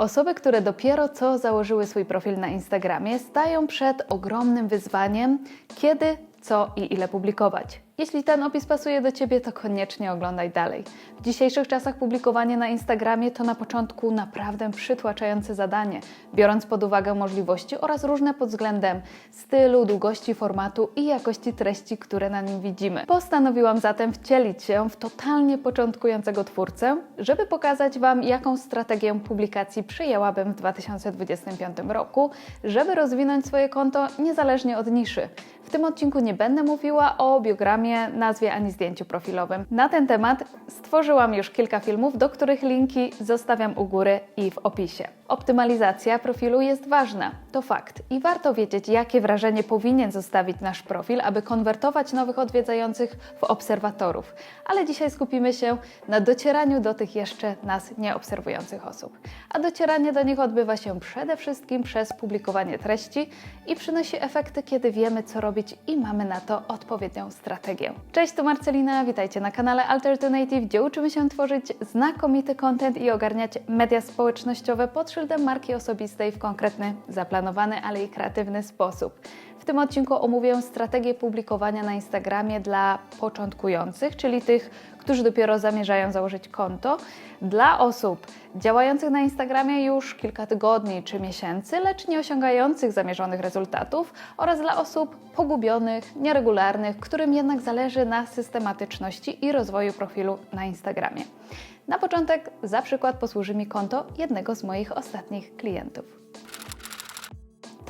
Osoby, które dopiero co założyły swój profil na Instagramie, stają przed ogromnym wyzwaniem, kiedy, co i ile publikować. Jeśli ten opis pasuje do Ciebie, to koniecznie oglądaj dalej. W dzisiejszych czasach publikowanie na Instagramie to na początku naprawdę przytłaczające zadanie, biorąc pod uwagę możliwości oraz różne pod względem stylu, długości formatu i jakości treści, które na nim widzimy. Postanowiłam zatem wcielić się w totalnie początkującego twórcę, żeby pokazać Wam, jaką strategię publikacji przyjęłabym w 2025 roku, żeby rozwinąć swoje konto niezależnie od niszy. W tym odcinku nie będę mówiła o biogramie, nazwie ani zdjęciu profilowym. Na ten temat stworzyłam już kilka filmów, do których linki zostawiam u góry i w opisie. Optymalizacja profilu jest ważna, to fakt. I warto wiedzieć, jakie wrażenie powinien zostawić nasz profil, aby konwertować nowych odwiedzających w obserwatorów. Ale dzisiaj skupimy się na docieraniu do tych jeszcze nas nieobserwujących osób. A docieranie do nich odbywa się przede wszystkim przez publikowanie treści i przynosi efekty, kiedy wiemy, co robić i mamy na to odpowiednią strategię. Cześć, tu Marcelina, witajcie na kanale Alter to Native, gdzie uczymy się tworzyć znakomity content i ogarniać media społecznościowe pod szyldem marki osobistej w konkretny, zaplanowany, ale i kreatywny sposób. W tym odcinku omówię strategię publikowania na Instagramie dla początkujących, czyli tych, którzy dopiero zamierzają założyć konto, dla osób działających na Instagramie już kilka tygodni czy miesięcy, lecz nie osiągających zamierzonych rezultatów, oraz dla osób pogubionych, nieregularnych, którym jednak zależy na systematyczności i rozwoju profilu na Instagramie. Na początek, za przykład, posłuży mi konto jednego z moich ostatnich klientów.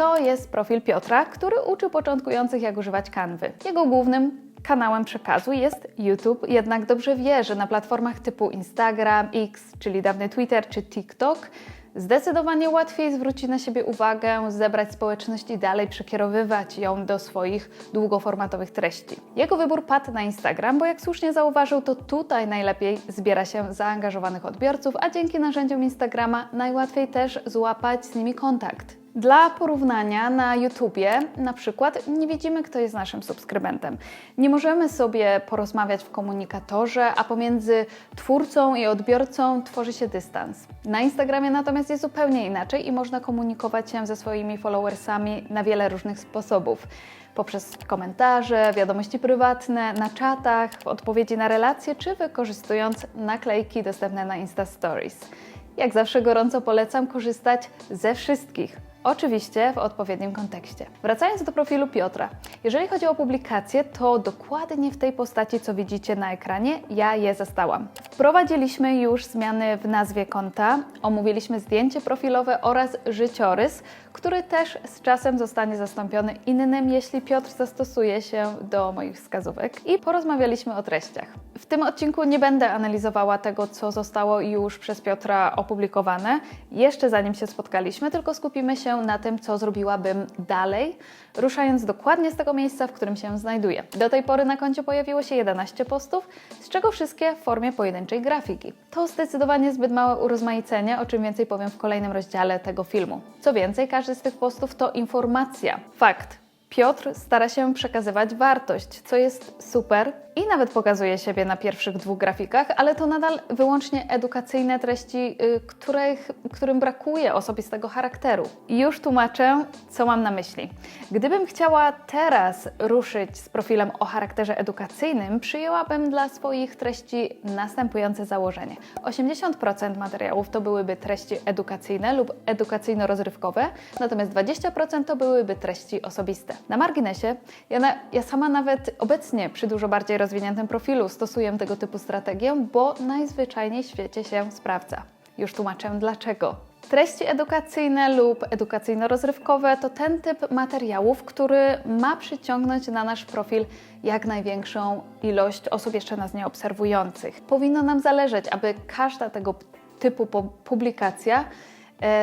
To jest profil Piotra, który uczy początkujących, jak używać kanwy. Jego głównym kanałem przekazu jest YouTube, jednak dobrze wie, że na platformach typu Instagram, X, czyli dawny Twitter czy TikTok, zdecydowanie łatwiej zwrócić na siebie uwagę, zebrać społeczność i dalej przekierowywać ją do swoich długoformatowych treści. Jego wybór padł na Instagram, bo jak słusznie zauważył, to tutaj najlepiej zbiera się zaangażowanych odbiorców, a dzięki narzędziom Instagrama najłatwiej też złapać z nimi kontakt. Dla porównania na YouTubie na przykład nie widzimy, kto jest naszym subskrybentem. Nie możemy sobie porozmawiać w komunikatorze, a pomiędzy twórcą i odbiorcą tworzy się dystans. Na Instagramie natomiast jest zupełnie inaczej i można komunikować się ze swoimi followersami na wiele różnych sposobów. Poprzez komentarze, wiadomości prywatne, na czatach, w odpowiedzi na relacje, czy wykorzystując naklejki dostępne na Insta Stories. Jak zawsze gorąco polecam korzystać ze wszystkich. Oczywiście w odpowiednim kontekście. Wracając do profilu Piotra. Jeżeli chodzi o publikacje, to dokładnie w tej postaci, co widzicie na ekranie, ja je zastałam. Wprowadziliśmy już zmiany w nazwie konta, omówiliśmy zdjęcie profilowe oraz życiorys, który też z czasem zostanie zastąpiony innym, jeśli Piotr zastosuje się do moich wskazówek. I porozmawialiśmy o treściach. W tym odcinku nie będę analizowała tego, co zostało już przez Piotra opublikowane, jeszcze zanim się spotkaliśmy, tylko skupimy się na tym, co zrobiłabym dalej, ruszając dokładnie z tego miejsca, w którym się znajduję. Do tej pory na koncie pojawiło się 11 postów, z czego wszystkie w formie pojedynczej grafiki. To zdecydowanie zbyt małe urozmaicenie, o czym więcej powiem w kolejnym rozdziale tego filmu. Co więcej, każdy z tych postów to informacja. Fakt. Piotr stara się przekazywać wartość, co jest super i nawet pokazuje siebie na pierwszych dwóch grafikach, ale to nadal wyłącznie edukacyjne treści, y, których, którym brakuje osobistego charakteru. I już tłumaczę, co mam na myśli. Gdybym chciała teraz ruszyć z profilem o charakterze edukacyjnym, przyjęłabym dla swoich treści następujące założenie. 80% materiałów to byłyby treści edukacyjne lub edukacyjno-rozrywkowe, natomiast 20% to byłyby treści osobiste. Na marginesie, ja, na, ja sama nawet obecnie przy dużo bardziej rozwiniętym profilu stosuję tego typu strategię, bo najzwyczajniej w świecie się sprawdza. Już tłumaczę dlaczego. Treści edukacyjne lub edukacyjno-rozrywkowe to ten typ materiałów, który ma przyciągnąć na nasz profil jak największą ilość osób jeszcze nas nie obserwujących. Powinno nam zależeć, aby każda tego typu publikacja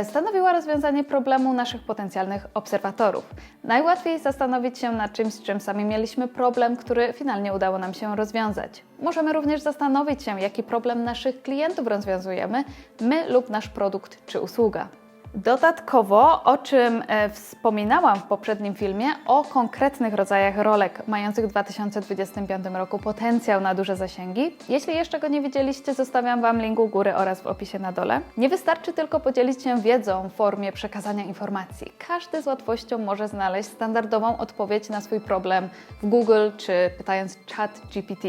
stanowiła rozwiązanie problemu naszych potencjalnych obserwatorów. Najłatwiej zastanowić się nad czymś, z czym sami mieliśmy problem, który finalnie udało nam się rozwiązać. Możemy również zastanowić się, jaki problem naszych klientów rozwiązujemy, my lub nasz produkt czy usługa. Dodatkowo, o czym e, wspominałam w poprzednim filmie, o konkretnych rodzajach rolek mających w 2025 roku potencjał na duże zasięgi. Jeśli jeszcze go nie widzieliście, zostawiam Wam link u góry oraz w opisie na dole. Nie wystarczy tylko podzielić się wiedzą w formie przekazania informacji. Każdy z łatwością może znaleźć standardową odpowiedź na swój problem w Google czy pytając chat GPT.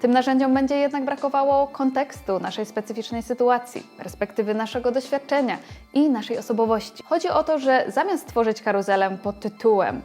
Tym narzędziom będzie jednak brakowało kontekstu naszej specyficznej sytuacji, perspektywy naszego doświadczenia i naszej osobowości. Chodzi o to, że zamiast tworzyć karuzelę pod tytułem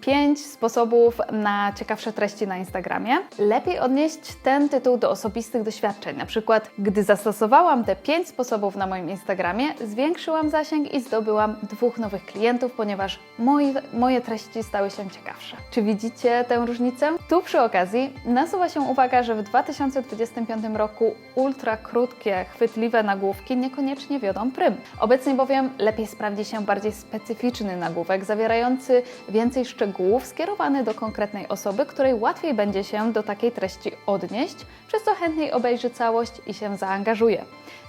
5 sposobów na ciekawsze treści na Instagramie. Lepiej odnieść ten tytuł do osobistych doświadczeń. Na przykład, gdy zastosowałam te 5 sposobów na moim Instagramie, zwiększyłam zasięg i zdobyłam dwóch nowych klientów, ponieważ moi, moje treści stały się ciekawsze. Czy widzicie tę różnicę? Tu przy okazji nasuwa się uwaga, że w 2025 roku ultra krótkie, chwytliwe nagłówki niekoniecznie wiodą prym. Obecnie bowiem lepiej sprawdzi się bardziej specyficzny nagłówek, zawierający więcej szczegółów, skierowany do konkretnej osoby, której łatwiej będzie się do takiej treści odnieść, przez co chętniej obejrzy całość i się zaangażuje.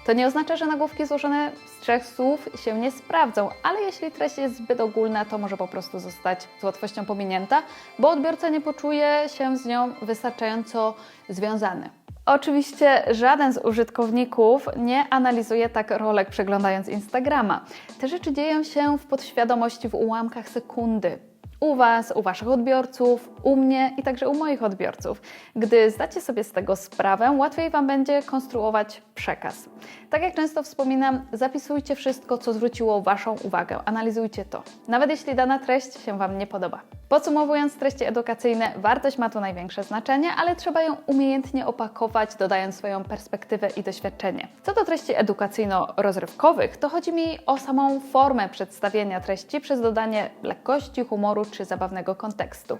To nie oznacza, że nagłówki złożone z trzech słów się nie sprawdzą, ale jeśli treść jest zbyt ogólna, to może po prostu zostać z łatwością pominięta, bo odbiorca nie poczuje się z nią wystarczająco związany. Oczywiście żaden z użytkowników nie analizuje tak rolek przeglądając Instagrama. Te rzeczy dzieją się w podświadomości w ułamkach sekundy u Was, u Waszych odbiorców, u mnie i także u moich odbiorców. Gdy zdacie sobie z tego sprawę, łatwiej Wam będzie konstruować przekaz. Tak jak często wspominam, zapisujcie wszystko, co zwróciło Waszą uwagę, analizujcie to, nawet jeśli dana treść się Wam nie podoba. Podsumowując, treści edukacyjne, wartość ma tu największe znaczenie, ale trzeba ją umiejętnie opakować, dodając swoją perspektywę i doświadczenie. Co do treści edukacyjno-rozrywkowych, to chodzi mi o samą formę przedstawienia treści przez dodanie lekkości, humoru czy zabawnego kontekstu.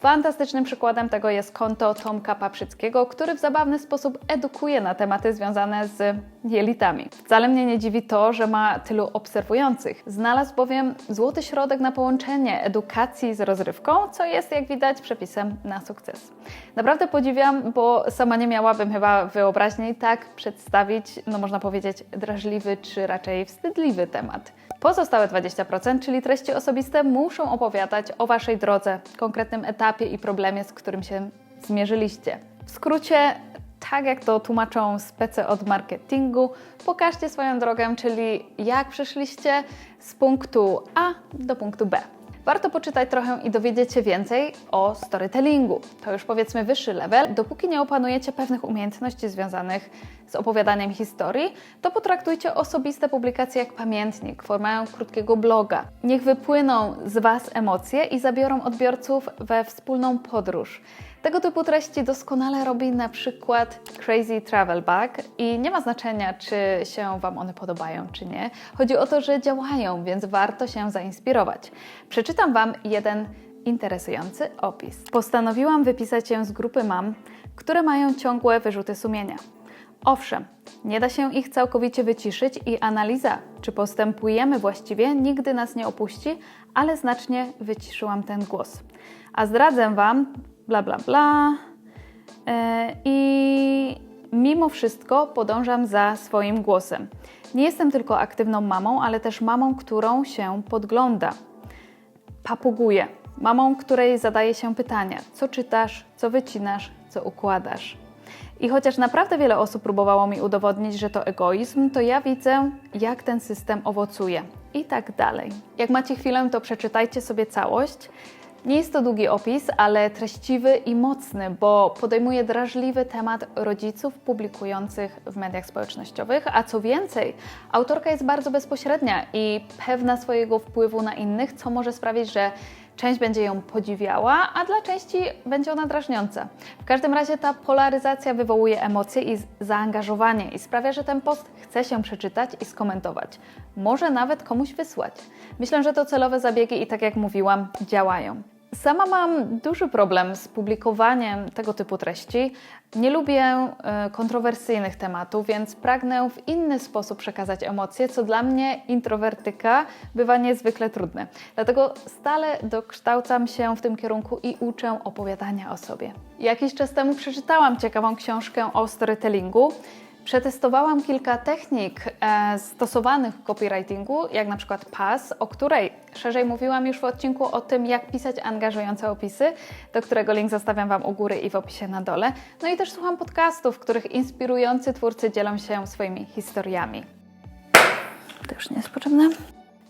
Fantastycznym przykładem tego jest konto Tomka Paprzyckiego, który w zabawny sposób edukuje na tematy związane z jelitami. Wcale mnie nie dziwi to, że ma tylu obserwujących. Znalazł bowiem złoty środek na połączenie edukacji z rozrywką, co jest, jak widać, przepisem na sukces. Naprawdę podziwiam, bo sama nie miałabym chyba wyobraźni tak przedstawić, no można powiedzieć, drażliwy czy raczej wstydliwy temat. Pozostałe 20%, czyli treści osobiste, muszą opowiadać o Waszej drodze, konkretnym etapie i problemie, z którym się zmierzyliście. W skrócie, tak jak to tłumaczą spece od marketingu, pokażcie swoją drogę, czyli jak przyszliście z punktu A do punktu B. Warto poczytać trochę i dowiedzieć się więcej o storytellingu. To już powiedzmy wyższy level. Dopóki nie opanujecie pewnych umiejętności związanych z opowiadaniem historii, to potraktujcie osobiste publikacje jak pamiętnik, formę krótkiego bloga. Niech wypłyną z Was emocje i zabiorą odbiorców we wspólną podróż. Tego typu treści doskonale robi na przykład Crazy Travel Bag i nie ma znaczenia, czy się Wam one podobają, czy nie. Chodzi o to, że działają, więc warto się zainspirować. Przeczytam Wam jeden interesujący opis. Postanowiłam wypisać się z grupy mam, które mają ciągłe wyrzuty sumienia. Owszem, nie da się ich całkowicie wyciszyć i analiza, czy postępujemy właściwie, nigdy nas nie opuści, ale znacznie wyciszyłam ten głos. A zdradzę Wam, bla bla bla. E, I mimo wszystko podążam za swoim głosem. Nie jestem tylko aktywną mamą, ale też mamą, którą się podgląda. Papuguję. Mamą, której zadaje się pytania: co czytasz, co wycinasz, co układasz. I chociaż naprawdę wiele osób próbowało mi udowodnić, że to egoizm, to ja widzę, jak ten system owocuje. I tak dalej. Jak macie chwilę, to przeczytajcie sobie całość. Nie jest to długi opis, ale treściwy i mocny, bo podejmuje drażliwy temat rodziców publikujących w mediach społecznościowych, a co więcej, autorka jest bardzo bezpośrednia i pewna swojego wpływu na innych, co może sprawić, że część będzie ją podziwiała, a dla części będzie ona drażniąca. W każdym razie ta polaryzacja wywołuje emocje i zaangażowanie i sprawia, że ten post chce się przeczytać i skomentować. Może nawet komuś wysłać. Myślę, że to celowe zabiegi i tak jak mówiłam, działają. Sama mam duży problem z publikowaniem tego typu treści. Nie lubię e, kontrowersyjnych tematów, więc pragnę w inny sposób przekazać emocje, co dla mnie, introwertyka, bywa niezwykle trudne. Dlatego stale dokształcam się w tym kierunku i uczę opowiadania o sobie. Jakiś czas temu przeczytałam ciekawą książkę o storytellingu Przetestowałam kilka technik e, stosowanych w copywritingu, jak na przykład PAS, o której szerzej mówiłam już w odcinku o tym, jak pisać angażujące opisy, do którego link zostawiam Wam u góry i w opisie na dole. No i też słucham podcastów, w których inspirujący twórcy dzielą się swoimi historiami. To już nie jest potrzebne.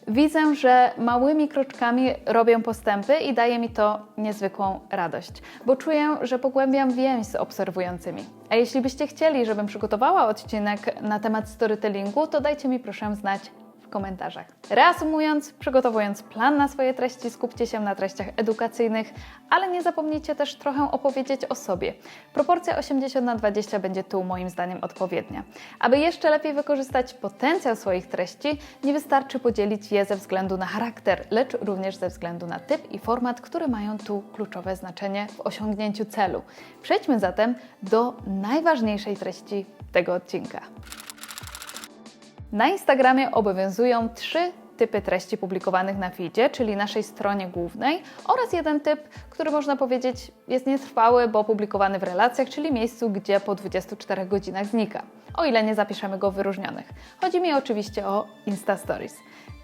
Widzę, że małymi kroczkami robię postępy i daje mi to niezwykłą radość, bo czuję, że pogłębiam więź z obserwującymi. A jeśli byście chcieli, żebym przygotowała odcinek na temat storytellingu, to dajcie mi proszę znać w komentarzach. Reasumując, przygotowując plan na swoje treści, skupcie się na treściach edukacyjnych, ale nie zapomnijcie też trochę opowiedzieć o sobie. Proporcja 80 na 20 będzie tu moim zdaniem odpowiednia. Aby jeszcze lepiej wykorzystać potencjał swoich treści, nie wystarczy podzielić je ze względu na charakter, lecz również ze względu na typ i format, które mają tu kluczowe znaczenie w osiągnięciu celu. Przejdźmy zatem do najważniejszej treści tego odcinka. Na Instagramie obowiązują trzy typy treści publikowanych na feedzie, czyli naszej stronie głównej oraz jeden typ, który można powiedzieć jest nietrwały, bo publikowany w relacjach, czyli miejscu, gdzie po 24 godzinach znika, o ile nie zapiszemy go w wyróżnionych. Chodzi mi oczywiście o Insta Stories.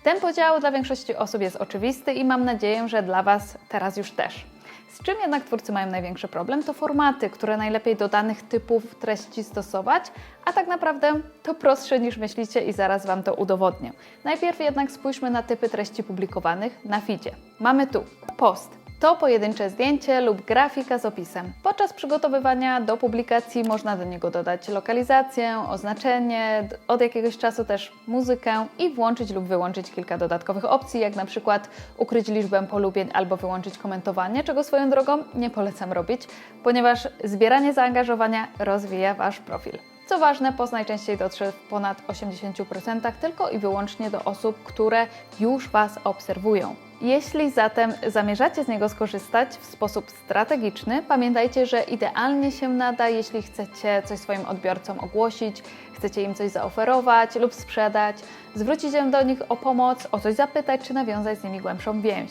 Ten podział dla większości osób jest oczywisty i mam nadzieję, że dla Was teraz już też. Z czym jednak twórcy mają największy problem, to formaty, które najlepiej do danych typów treści stosować, a tak naprawdę to prostsze niż myślicie i zaraz Wam to udowodnię. Najpierw jednak spójrzmy na typy treści publikowanych na feedzie. Mamy tu post, to pojedyncze zdjęcie lub grafika z opisem. Podczas przygotowywania do publikacji można do niego dodać lokalizację, oznaczenie, od jakiegoś czasu też muzykę i włączyć lub wyłączyć kilka dodatkowych opcji, jak na przykład ukryć liczbę polubień albo wyłączyć komentowanie, czego swoją drogą nie polecam robić, ponieważ zbieranie zaangażowania rozwija Wasz profil. Co ważne, post najczęściej dotrze w ponad 80% tylko i wyłącznie do osób, które już Was obserwują. Jeśli zatem zamierzacie z niego skorzystać w sposób strategiczny, pamiętajcie, że idealnie się nada, jeśli chcecie coś swoim odbiorcom ogłosić, chcecie im coś zaoferować lub sprzedać, zwrócić się do nich o pomoc, o coś zapytać czy nawiązać z nimi głębszą więź.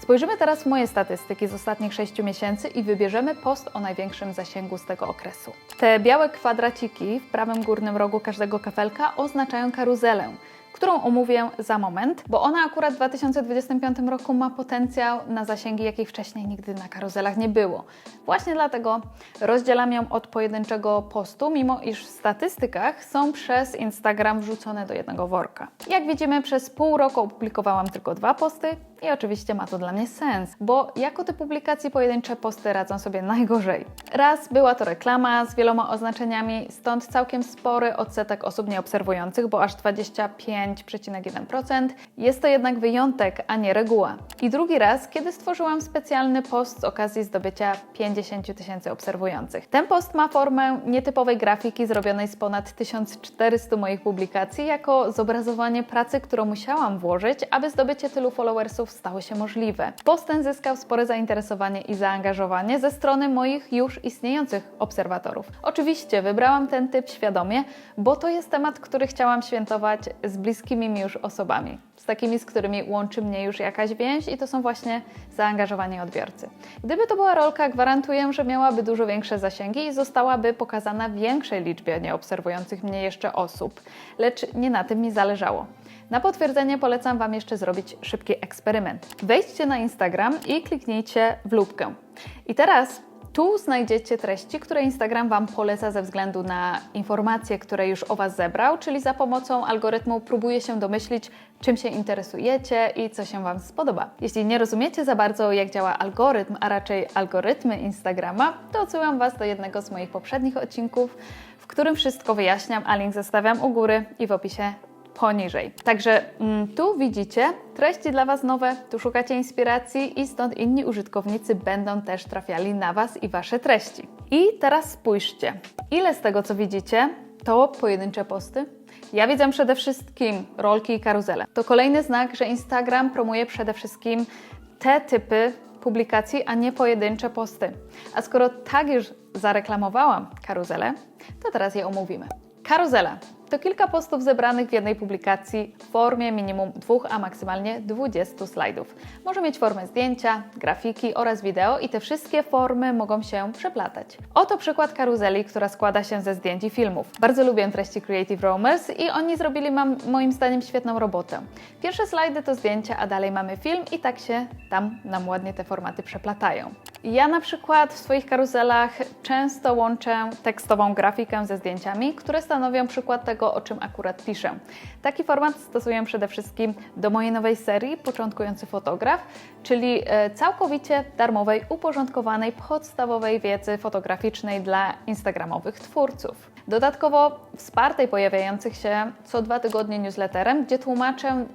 Spojrzymy teraz w moje statystyki z ostatnich 6 miesięcy i wybierzemy post o największym zasięgu z tego okresu. Te białe kwadraciki w prawym górnym rogu każdego kafelka oznaczają karuzelę którą omówię za moment, bo ona akurat w 2025 roku ma potencjał na zasięgi, jakich wcześniej nigdy na karuzelach nie było. Właśnie dlatego rozdzielam ją od pojedynczego postu, mimo iż w statystykach są przez Instagram wrzucone do jednego worka. Jak widzimy, przez pół roku opublikowałam tylko dwa posty i oczywiście ma to dla mnie sens, bo jako te publikacje pojedyncze posty radzą sobie najgorzej. Raz była to reklama z wieloma oznaczeniami, stąd całkiem spory odsetek osób nieobserwujących, bo aż 25 5,1%. Jest to jednak wyjątek, a nie reguła. I drugi raz, kiedy stworzyłam specjalny post z okazji zdobycia 50 tysięcy obserwujących. Ten post ma formę nietypowej grafiki zrobionej z ponad 1400 moich publikacji, jako zobrazowanie pracy, którą musiałam włożyć, aby zdobycie tylu followersów stało się możliwe. Post ten zyskał spore zainteresowanie i zaangażowanie ze strony moich już istniejących obserwatorów. Oczywiście wybrałam ten typ świadomie, bo to jest temat, który chciałam świętować z bliskimi mi już osobami, z takimi, z którymi łączy mnie już jakaś więź i to są właśnie zaangażowani odbiorcy. Gdyby to była rolka, gwarantuję, że miałaby dużo większe zasięgi i zostałaby pokazana większej liczbie nieobserwujących mnie jeszcze osób, lecz nie na tym mi zależało. Na potwierdzenie polecam Wam jeszcze zrobić szybki eksperyment. Wejdźcie na Instagram i kliknijcie w lubkę. I teraz tu znajdziecie treści, które Instagram Wam poleca ze względu na informacje, które już o Was zebrał, czyli za pomocą algorytmu próbuje się domyślić, czym się interesujecie i co się Wam spodoba. Jeśli nie rozumiecie za bardzo, jak działa algorytm, a raczej algorytmy Instagrama, to odsyłam Was do jednego z moich poprzednich odcinków, w którym wszystko wyjaśniam, a link zostawiam u góry i w opisie poniżej. Także mm, tu widzicie treści dla Was nowe, tu szukacie inspiracji i stąd inni użytkownicy będą też trafiali na Was i Wasze treści. I teraz spójrzcie, ile z tego co widzicie to pojedyncze posty? Ja widzę przede wszystkim rolki i karuzele. To kolejny znak, że Instagram promuje przede wszystkim te typy publikacji, a nie pojedyncze posty. A skoro tak już zareklamowałam karuzelę, to teraz je omówimy. Karuzela To kilka postów zebranych w jednej publikacji w formie minimum dwóch, a maksymalnie 20 slajdów. Może mieć formę zdjęcia, grafiki oraz wideo i te wszystkie formy mogą się przeplatać. Oto przykład karuzeli, która składa się ze zdjęć i filmów. Bardzo lubię treści Creative Romers i oni zrobili mam, moim zdaniem świetną robotę. Pierwsze slajdy to zdjęcia, a dalej mamy film i tak się tam nam ładnie te formaty przeplatają. Ja na przykład w swoich karuzelach często łączę tekstową grafikę ze zdjęciami, które stanowią przykład tego, o czym akurat piszę. Taki format stosuję przede wszystkim do mojej nowej serii Początkujący fotograf, czyli e, całkowicie darmowej, uporządkowanej, podstawowej wiedzy fotograficznej dla instagramowych twórców. Dodatkowo wspartej pojawiających się co dwa tygodnie newsletterem, gdzie tłumaczę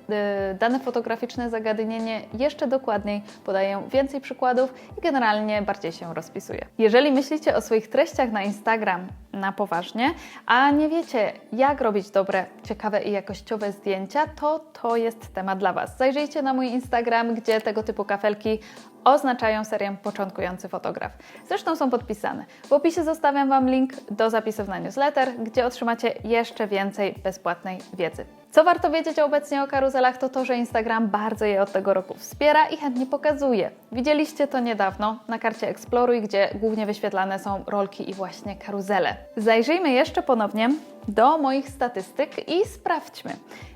y, dane fotograficzne zagadnienie jeszcze dokładniej, podaję więcej przykładów i generalnie bardziej się rozpisuję. Jeżeli myślicie o swoich treściach na Instagram na poważnie, a nie wiecie jak robić dobre, ciekawe i jakościowe zdjęcia, to to jest temat dla Was. Zajrzyjcie na mój Instagram, gdzie tego typu kafelki oznaczają serię Początkujący Fotograf. Zresztą są podpisane. W opisie zostawiam Wam link do zapisów na newsletter, gdzie otrzymacie jeszcze więcej bezpłatnej wiedzy. Co warto wiedzieć obecnie o karuzelach, to to, że Instagram bardzo je od tego roku wspiera i chętnie pokazuje. Widzieliście to niedawno na karcie Exploruj, gdzie głównie wyświetlane są rolki i właśnie karuzele. Zajrzyjmy jeszcze ponownie do moich statystyk i sprawdźmy,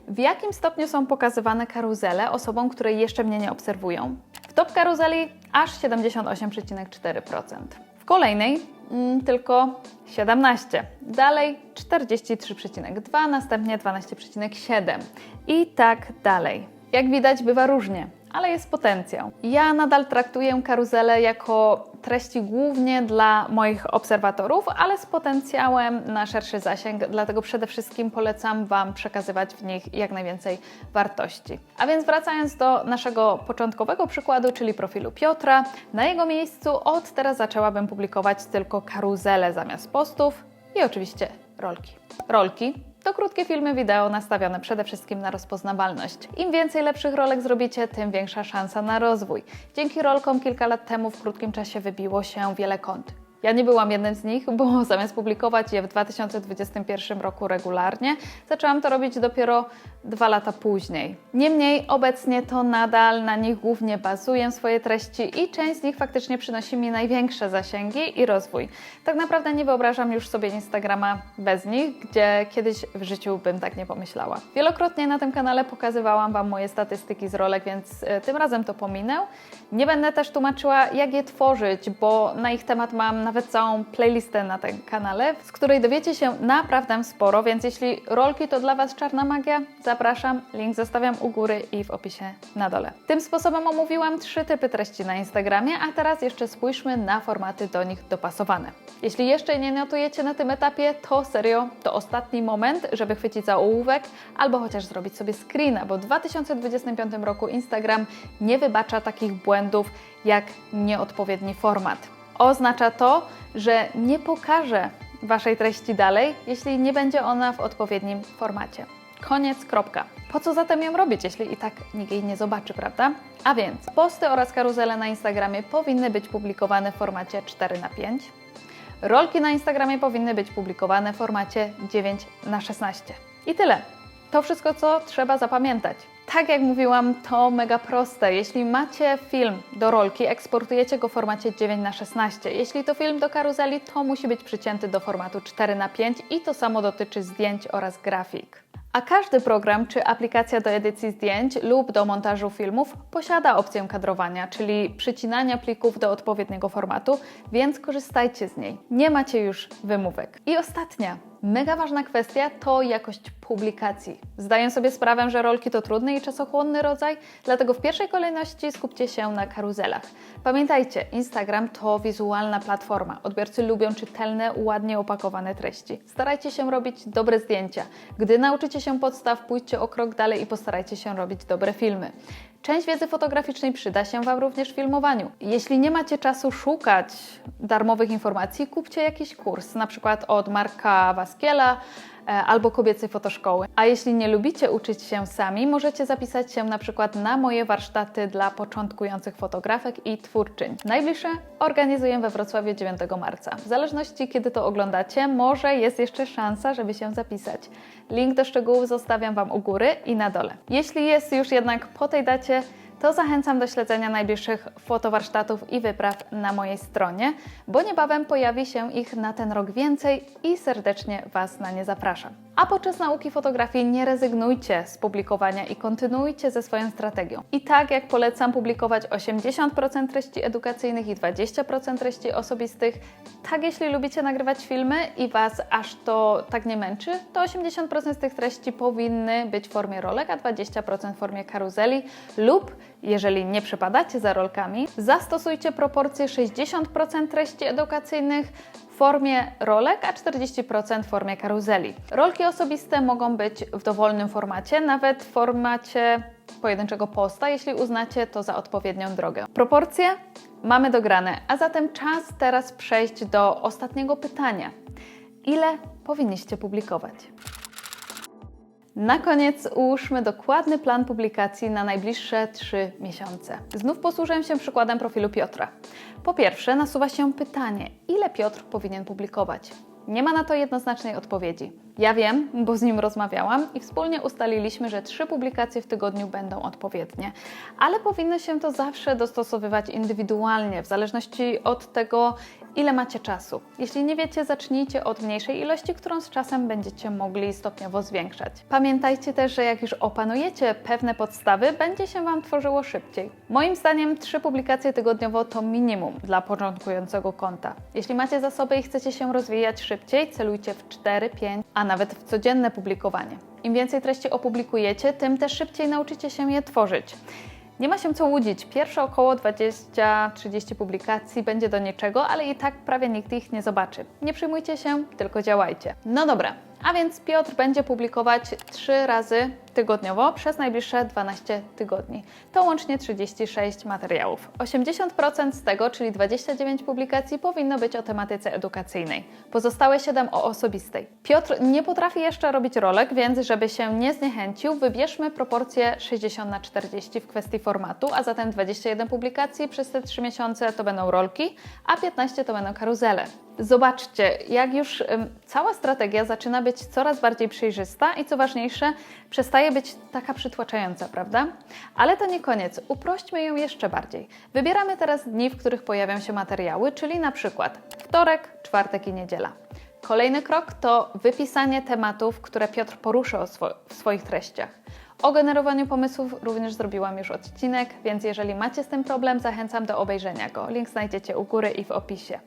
w jakim stopniu są pokazywane karuzele osobom, które jeszcze mnie nie obserwują. W top karuzeli aż 78,4%. Kolejnej mm, tylko 17, dalej 43,2, następnie 12,7 i tak dalej. Jak widać, bywa różnie, ale jest potencjał. Ja nadal traktuję karuzelę jako treści głównie dla moich obserwatorów, ale z potencjałem na szerszy zasięg, dlatego przede wszystkim polecam Wam przekazywać w nich jak najwięcej wartości. A więc wracając do naszego początkowego przykładu, czyli profilu Piotra, na jego miejscu od teraz zaczęłabym publikować tylko karuzele zamiast postów i oczywiście rolki. Rolki to krótkie filmy wideo nastawione przede wszystkim na rozpoznawalność. Im więcej lepszych rolek zrobicie, tym większa szansa na rozwój. Dzięki rolkom kilka lat temu w krótkim czasie wybiło się wiele kont. Ja nie byłam jednym z nich, bo zamiast publikować je w 2021 roku regularnie, zaczęłam to robić dopiero dwa lata później. Niemniej obecnie to nadal na nich głównie bazuję swoje treści i część z nich faktycznie przynosi mi największe zasięgi i rozwój. Tak naprawdę nie wyobrażam już sobie Instagrama bez nich, gdzie kiedyś w życiu bym tak nie pomyślała. Wielokrotnie na tym kanale pokazywałam Wam moje statystyki z rolek, więc e, tym razem to pominę. Nie będę też tłumaczyła, jak je tworzyć, bo na ich temat mam nawet całą playlistę na tym kanale, z której dowiecie się naprawdę sporo, więc jeśli rolki to dla Was czarna magia, zapraszam, link zostawiam u góry i w opisie na dole. Tym sposobem omówiłam trzy typy treści na Instagramie, a teraz jeszcze spójrzmy na formaty do nich dopasowane. Jeśli jeszcze nie notujecie na tym etapie, to serio, to ostatni moment, żeby chwycić za ołówek albo chociaż zrobić sobie screena, bo w 2025 roku Instagram nie wybacza takich błędów jak nieodpowiedni format. Oznacza to, że nie pokaże Waszej treści dalej, jeśli nie będzie ona w odpowiednim formacie. Koniec, kropka. Po co zatem ją robić, jeśli i tak nikt jej nie zobaczy, prawda? A więc posty oraz karuzele na Instagramie powinny być publikowane w formacie 4 na 5 Rolki na Instagramie powinny być publikowane w formacie 9 na 16 I tyle. To wszystko, co trzeba zapamiętać. Tak jak mówiłam, to mega proste. Jeśli macie film do rolki, eksportujecie go w formacie 9 na 16 Jeśli to film do karuzeli, to musi być przycięty do formatu 4 na 5 i to samo dotyczy zdjęć oraz grafik. A każdy program czy aplikacja do edycji zdjęć lub do montażu filmów posiada opcję kadrowania, czyli przycinania plików do odpowiedniego formatu, więc korzystajcie z niej. Nie macie już wymówek. I ostatnia, Mega ważna kwestia to jakość publikacji. Zdaję sobie sprawę, że rolki to trudny i czasochłonny rodzaj, dlatego w pierwszej kolejności skupcie się na karuzelach. Pamiętajcie, Instagram to wizualna platforma. Odbiorcy lubią czytelne, ładnie opakowane treści. Starajcie się robić dobre zdjęcia. Gdy nauczycie się podstaw, pójdźcie o krok dalej i postarajcie się robić dobre filmy. Część wiedzy fotograficznej przyda się Wam również w filmowaniu. Jeśli nie macie czasu szukać darmowych informacji, kupcie jakiś kurs, na przykład od Marka Waskiela albo kobiecej fotoszkoły. A jeśli nie lubicie uczyć się sami, możecie zapisać się na przykład na moje warsztaty dla początkujących fotografek i twórczyń. Najbliższe organizuję we Wrocławiu 9 marca. W zależności kiedy to oglądacie, może jest jeszcze szansa, żeby się zapisać. Link do szczegółów zostawiam Wam u góry i na dole. Jeśli jest już jednak po tej dacie, to zachęcam do śledzenia najbliższych fotowarsztatów i wypraw na mojej stronie, bo niebawem pojawi się ich na ten rok więcej i serdecznie Was na nie zapraszam. A podczas nauki fotografii nie rezygnujcie z publikowania i kontynuujcie ze swoją strategią. I tak jak polecam publikować 80% treści edukacyjnych i 20% treści osobistych, tak jeśli lubicie nagrywać filmy i Was aż to tak nie męczy, to 80% z tych treści powinny być w formie rolek, a 20% w formie karuzeli lub jeżeli nie przepadacie za rolkami, zastosujcie proporcję 60% treści edukacyjnych w formie rolek, a 40% w formie karuzeli. Rolki osobiste mogą być w dowolnym formacie, nawet w formacie pojedynczego posta, jeśli uznacie to za odpowiednią drogę. Proporcje mamy dograne, a zatem czas teraz przejść do ostatniego pytania. Ile powinniście publikować? Na koniec ułóżmy dokładny plan publikacji na najbliższe 3 miesiące. Znów posłużę się przykładem profilu Piotra. Po pierwsze, nasuwa się pytanie, ile Piotr powinien publikować? Nie ma na to jednoznacznej odpowiedzi. Ja wiem, bo z nim rozmawiałam i wspólnie ustaliliśmy, że trzy publikacje w tygodniu będą odpowiednie, ale powinno się to zawsze dostosowywać indywidualnie, w zależności od tego, ile macie czasu. Jeśli nie wiecie, zacznijcie od mniejszej ilości, którą z czasem będziecie mogli stopniowo zwiększać. Pamiętajcie też, że jak już opanujecie pewne podstawy, będzie się Wam tworzyło szybciej. Moim zdaniem trzy publikacje tygodniowo to minimum dla początkującego konta. Jeśli macie zasoby i chcecie się rozwijać szybciej, celujcie w 4, 5, a nawet w codzienne publikowanie. Im więcej treści opublikujecie, tym też szybciej nauczycie się je tworzyć. Nie ma się co łudzić. Pierwsze około 20-30 publikacji będzie do niczego, ale i tak prawie nikt ich nie zobaczy. Nie przejmujcie się, tylko działajcie. No dobra, a więc Piotr będzie publikować 3 razy tygodniowo przez najbliższe 12 tygodni. To łącznie 36 materiałów. 80% z tego, czyli 29 publikacji, powinno być o tematyce edukacyjnej. Pozostałe 7 o osobistej. Piotr nie potrafi jeszcze robić rolek, więc żeby się nie zniechęcił, wybierzmy proporcję 60 na 40 w kwestii formatu, a zatem 21 publikacji przez te 3 miesiące to będą rolki, a 15 to będą karuzele. Zobaczcie, jak już ym, cała strategia zaczyna być coraz bardziej przejrzysta i co ważniejsze, przestaje być taka przytłaczająca, prawda? Ale to nie koniec, uprośćmy ją jeszcze bardziej. Wybieramy teraz dni, w których pojawią się materiały, czyli na przykład wtorek, czwartek i niedziela. Kolejny krok to wypisanie tematów, które Piotr poruszył w swoich treściach. O generowaniu pomysłów również zrobiłam już odcinek, więc jeżeli macie z tym problem, zachęcam do obejrzenia go. Link znajdziecie u góry i w opisie.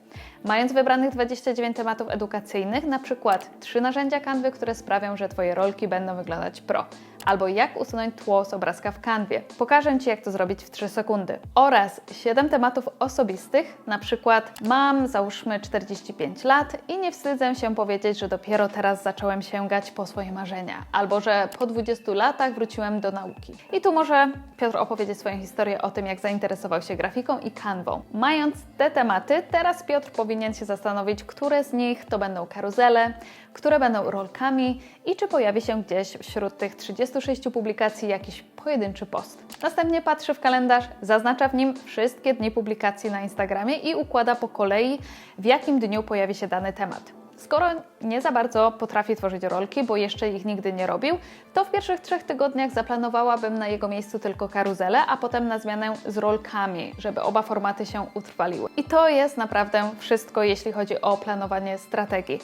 Mając wybranych 29 tematów edukacyjnych, na przykład trzy narzędzia kanwy, które sprawią, że Twoje rolki będą wyglądać pro, albo jak usunąć tło z obrazka w kanwie. Pokażę Ci, jak to zrobić w 3 sekundy. Oraz 7 tematów osobistych, na przykład mam załóżmy 45 lat i nie wstydzę się powiedzieć, że dopiero teraz zacząłem sięgać po swoje marzenia, albo że po 20 latach wróciłem do nauki. I tu może Piotr opowiedzieć swoją historię o tym, jak zainteresował się grafiką i kanwą. Mając te tematy, teraz Piotr powinien się zastanowić, które z nich to będą karuzele, które będą rolkami i czy pojawi się gdzieś wśród tych 36 publikacji jakiś pojedynczy post. Następnie patrzy w kalendarz, zaznacza w nim wszystkie dni publikacji na Instagramie i układa po kolei, w jakim dniu pojawi się dany temat. Skoro nie za bardzo potrafi tworzyć rolki, bo jeszcze ich nigdy nie robił, to w pierwszych trzech tygodniach zaplanowałabym na jego miejscu tylko karuzelę, a potem na zmianę z rolkami, żeby oba formaty się utrwaliły. I to jest naprawdę wszystko, jeśli chodzi o planowanie strategii.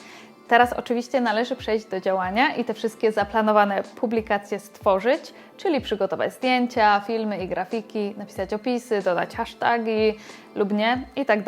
Teraz oczywiście należy przejść do działania i te wszystkie zaplanowane publikacje stworzyć, czyli przygotować zdjęcia, filmy i grafiki, napisać opisy, dodać hasztagi lub nie i tak.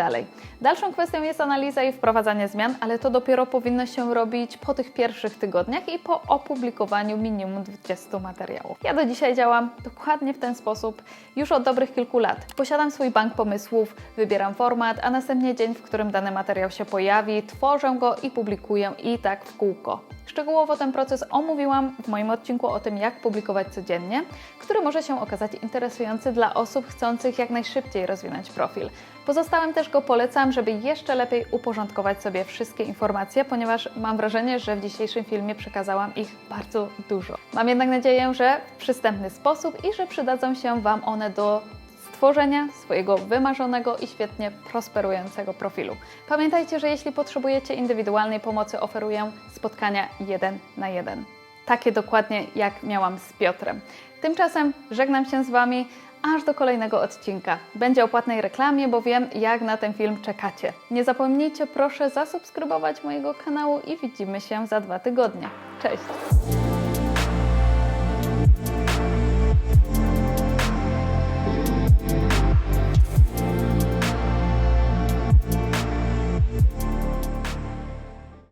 Dalszą kwestią jest analiza i wprowadzanie zmian, ale to dopiero powinno się robić po tych pierwszych tygodniach i po opublikowaniu minimum 20 materiałów. Ja do dzisiaj działam dokładnie w ten sposób już od dobrych kilku lat. Posiadam swój bank pomysłów, wybieram format, a następnie dzień, w którym dany materiał się pojawi, tworzę go i publikuję i tak w kółko. Szczegółowo ten proces omówiłam w moim odcinku o tym, jak publikować codziennie, który może się okazać interesujący dla osób chcących jak najszybciej rozwinąć profil. Pozostałym też go polecam, żeby jeszcze lepiej uporządkować sobie wszystkie informacje, ponieważ mam wrażenie, że w dzisiejszym filmie przekazałam ich bardzo dużo. Mam jednak nadzieję, że w przystępny sposób i że przydadzą się Wam one do stworzenia swojego wymarzonego i świetnie prosperującego profilu. Pamiętajcie, że jeśli potrzebujecie indywidualnej pomocy, oferuję spotkania jeden na jeden. Takie dokładnie jak miałam z Piotrem. Tymczasem żegnam się z Wami aż do kolejnego odcinka. Będzie o płatnej reklamie, bo wiem, jak na ten film czekacie. Nie zapomnijcie proszę zasubskrybować mojego kanału i widzimy się za dwa tygodnie. Cześć!